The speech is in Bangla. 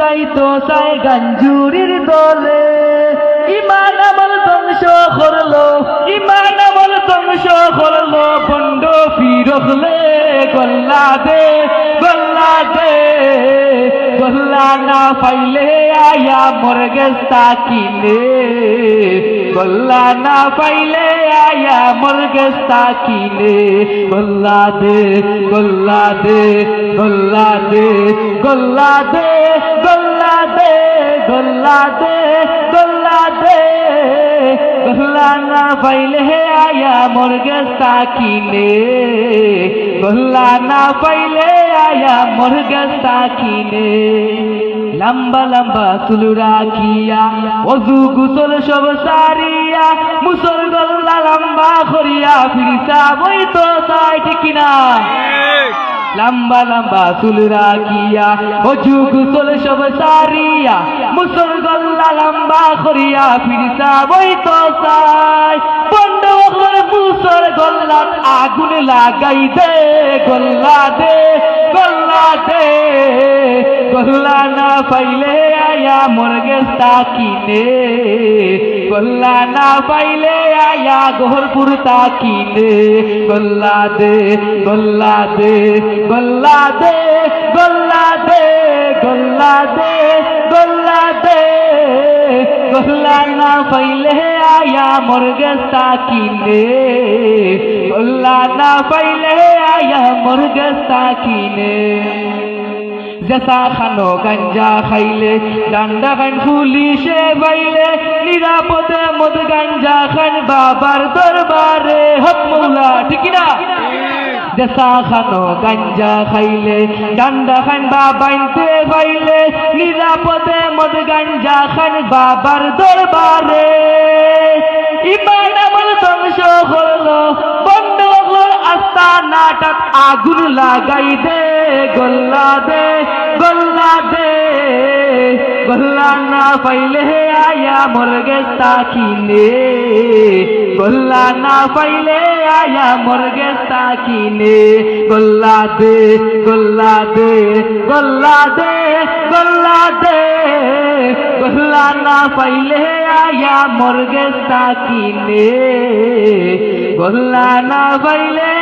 যাইতো চাই গাঞ্জুরির দলে। ইমান আমল ধ্বংস করল, ইমান আমল ধ্বংস করল বন্ড ফিরলে গল্লা দে গল্লা দে গল্লা না পাইলে আয়া মর গেস্তা কিনে গল্লা না পাইলে আয়া মর গেস্তা কিনে গল্লা দে গল্লা দে গল্লা দে গল্লা দে গল্লা দে গল্লা দে গল্লা দে গল্লা না পাইলে আয়া মর গেস্তা কিনে গল্লা না পাইলে আয়া মর গেস্তা কিনে লম্বা লম্বা চুল রাখিয়া, অজু গুসল সব সারিয়া, মুসল গল্লা লম্বা করিয়া ফিরিসা বই তো তাই ঠিক না লম্বা লম্বা চুল রাখিয়া, অজু গুসল সব সারিয়া, মুসল গল্লা লম্বা করিয়া ফিরিসা বই তো চাই মুসল গল্লাত আগুন লাগাই দে, গল্লা দে গল্লা দে। গল্লা না পাইলে আয়া মোর গেস্তা কিনে গল্লা না পাইলে আয়া গোহরপুর তা কিনে গল্লা দে গল্লা দে গল্লা দে গল্লা দে গল্লা দে গল্লা দে। গল্লা না পাইলে আয়া মোর কিনে গল্লা না পাইলে আয়া মোর গেস্তা কিনে জেসা খানো গাঞ্জা খাইলে, ডান্ডা খান পুলিশে বাইলে, নিরাপদে মদ গাঞ্জা খান বাবার দরবারে। হক মৌলা, ঠিক না জেসা খানো গাঞ্জা খাইলে, ডান্ডা খান বাবাইতে বাইলে, নিরাপদে মদ গাঞ্জা খান বাবার দরবারে। নাটক আগুন লাগাই দে, গল্লা দে গল্লা দে। গল্লা না পাইলে আয়া মর গেস্তা কিনে গল্লা না পাইলে আয়া মর গেস্তা কিনে গল্লা দে গল্লা দে গল্লা দে গল্লা দে। গল্লা না পাইলে আয়া মর গেস্তা কিনে গল্লা না পাইলে